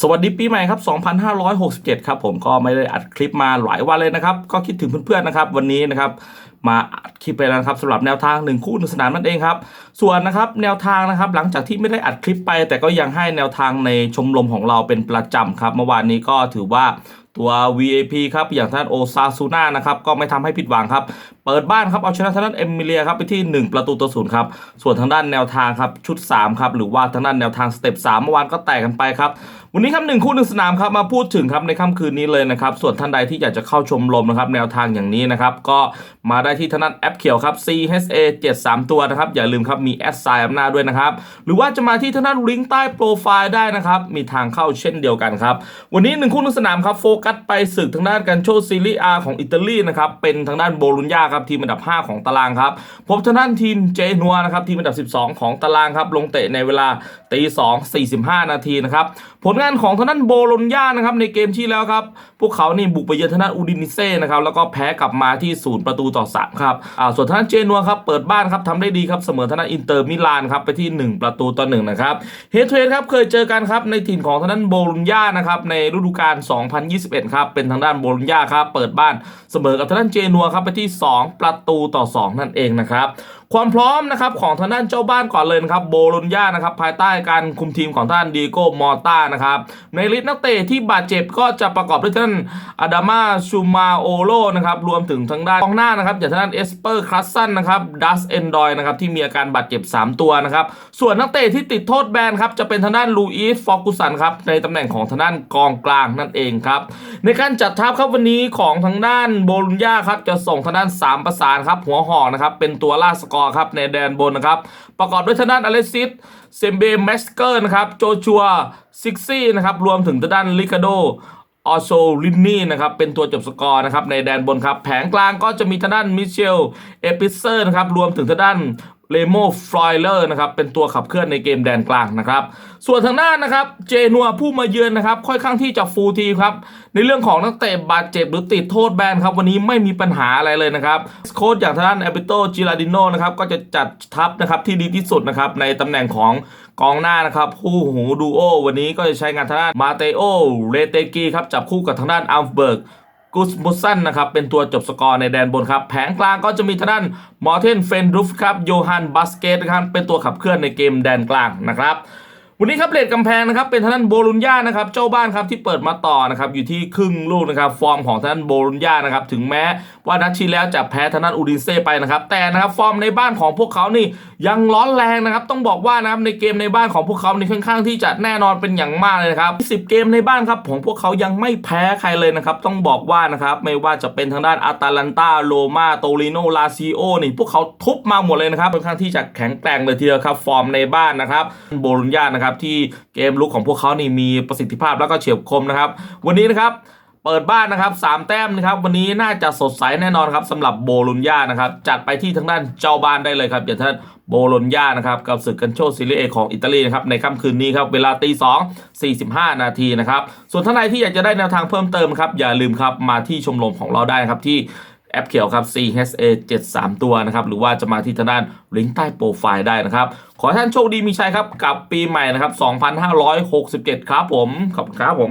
สวัสดีปีใหม่ครับ 2567 ครับผมก็ไม่ได้อัดคลิปมาหลายวันเลยนะครับ ก็คิดถึงเพื่อนๆนะครับ วันนี้นะครับ มาอัดคลิปไปแล้วนะครับสำหรับแนวทางหนึ่งคู่หนึ่งสนามนั่นเองครับ ส่วนนะครับแนวทางนะครับ หลังจากที่ไม่ได้อัดคลิปไป แต่ก็ยังให้แนวทางในชมรมของเราเป็นประจำครับ เมื่อวานนี้ก็ถือว่า ตัว VAP ครับอย่างท่านโอซาซูน่านะครับก็ไม่ทำให้ผิดหวังครับ เปิดบ้านครับเอาชนะทางด้านเอมิเลียครับไปที่ 1 ประตูต่อศูนย์ครับส่วนทางด้านแนวทางครับชุด3ครับหรือว่าทางด้านแนวทางสเต็ป3เมื่อวานก็แตกกันไปครับวันนี้ครับหนึ่งคู่หนึ่งสนามครับมาพูดถึงครับในค่ำคืนนี้เลยนะครับส่วนท่านใดที่อยากจะเข้าชมรมนะครับแนวทางอย่างนี้นะครับก็มาได้ที่ทางด้านแอปเขียวครับ CHA 73 ตัวนะครับอย่าลืมครับมีแอดไซน์อำนาจด้วยนะครับหรือว่าจะมาที่ทางด้านลิงก์ใต้โปรไฟล์ได้นะครับมีทางเข้าเช่นเดียวกันครับวันนี้หนึ่งคู่หนึ่งสนามครับโฟกัสไปศึกทางด้านการโชว์ซีรีอาของอิตาลีนะครับเป็นทางด้านโบลุญญาครับทีมอันดับ 5 ของตารางครับพบทางด้านทีมเจนัวนะครับทีมอันดับ 12 ของตารางครับลงเตะในเวลาตี2 45นาทีนะครับผลงานของทางด้านโบโลญญานะครับในเกมที่แล้วครับ พวกเขานี่บุกไปเยือนทางด้านอูดินิเซ่นะครับแล้วก็แพ้กลับมาที่ศูนย์ประตูต่อ3ครับอ่าส่วนทางด้านเจนัวครับเปิดบ้านครับทำได้ดีครับเสมอทางด้านอินเตอร์มิลานครับไปที่ 1 ประตูต่อ1นะครับเฮดเทรดครับเคยเจอกันครับในถิ่นของทางด้านโบโลญญานะครับในฤดูกาล 2021 ครับเป็นทางด้านโบโลญญาครับเปิดบ้านเสมอกับทางด้านเจนัวครับไปที่ 2 ประตูต่อ 2 นั่นเองนะครับ ความพร้อมนะครับของทางด้านเจ้าบ้านก่อนเลยนะครับโบโลญญานะครับภายใต้การคุมทีมของท่านดีโก้มอต้านะครับในลิสต์นักเตะที่บาดเจ็บก็จะประกอบด้วยท่านอาดามาชูมาโอโลนะครับรวมถึงทางด้านกองหน้านะครับอย่างทางด้านเอสเปอร์คลัสซันนะครับดัสเอนดอยนะครับที่มีอาการบาดเจ็บ 3 ตัวนะครับส่วนนักเตะที่ติดโทษแบนครับจะเป็นทางด้านลูอิสฟอกุสันครับในตำแหน่งของทางด้านกองกลางนั่นเองครับในการจัดทัพครับวันนี้ของทางด้านโบโลญญาครับจะส่งทางด้านสามประสานครับหัวหอกนะครับเป็นตัวล่าสกอร์ครับในแดนบนนะครับ ประกอบด้วยทางด้านอเลซิสเซมเบแมสเกอร์นะครับโจชัวซิกซี่นะครับรวมถึงทางด้านลิคาโดออโซลินนี่นะครับเป็นตัวจบสกอร์นะครับในแดนบนครับ แผงกลางก็จะมีทางด้านมิเชลเอปิเซอร์นะครับรวมถึงทางด้าน เลโมฟลอยเลอร์นะครับเป็นตัวขับเคลื่อนในเกมแดนกลางนะครับ ส่วนทางด้านนะครับเจนัวผู้มาเยือนนะครับ ค่อยข้างที่จะฟูลทีครับ ในเรื่องของนักเตะบาดเจ็บหรือติดโทษแบนครับ วันนี้ไม่มีปัญหาอะไรเลยนะครับ โค้ชอย่างทางด้านเอปิโตจิราดิโนนะครับก็จะจัดทัพนะครับที่ดีที่สุดนะครับในตำแหน่งของกองหน้านะครับคู่หูดูโอวันนี้ก็จะใช้งานทางด้านมาเตโอเรเตกีครับจับคู่กับทางด้านอัลฟเบิร์ก กุสมุสซันนะครับ เป็นตัวจบสกอร์ในแดนบนครับ แผงกลางก็จะมีทางด้านมอร์เทนเฟนรูฟครับโยฮันบัสเกตนะครับเป็นตัวขับเคลื่อนในเกมแดนกลางนะครับ วันนี้ครับเลดกำแพงนะครับเป็นทางด้านโบลุญญานะครับเจ้าบ้านครับที่เปิดมาต่อนะครับอยู่ที่ครึ่งลูกนะครับฟอร์มของทางด้านโบลุญญานะครับถึงแม้ว่านัดที่แล้วจะแพ้ทางด้านอูดินเซ่ไปนะครับแต่นะครับฟอร์มในบ้านของพวกเขานี่ยังร้อนแรงนะครับต้องบอกว่านะครับในเกมในบ้านของพวกเขานี่ค่อนข้างที่จะแน่นอนเป็นอย่างมากเลยนะครับ10 เกมในบ้านครับของพวกเขายังไม่แพ้ใครเลยนะครับต้องบอกว่านะครับไม่ว่าจะเป็นทางด้านอาตาลันตาโรมาโตริโนลาซิโอนี่พวกเขาทุบมาหมดเลยนะครับค่อนข้างที่จะแข็งแกร่งเลยทีเดียวครับฟอร์มในบ้านนะครับโบลุญญานะครับที่เกมลุกของพวกเขานี่มีประสิทธิภาพแล้วก็เฉียบคมนะครับวันนี้นะครับเปิดบ้านนะครับสามแต้มนะครับวันนี้น่าจะสดใสแน่นอนครับสำหรับโบโลญญานะครับจัดไปที่ทางด้านเจ้าบ้านได้เลยครับอย่างท่านโบโลญญานะครับกับศึกกันโชซีรีเอของอิตาลีนะครับในค่ำคืนนี้ครับเวลาตีสองสี่สิบห้านาทีนะครับส่วนท่านใดที่อยากจะได้แนวทางเพิ่มเติมครับอย่าลืมครับมาที่ชมรมของเราได้ครับที่ ปเขียวครับ CHA 73 ตัวนะครับ หรือว่าจะมาที่ทางด้านลิงก์ใต้โปรไฟล์ได้นะครับ ขอท่านโชคดีมีชัยครับ กับปีใหม่นะครับ 2567 ครับผม ขอบคุณครับผม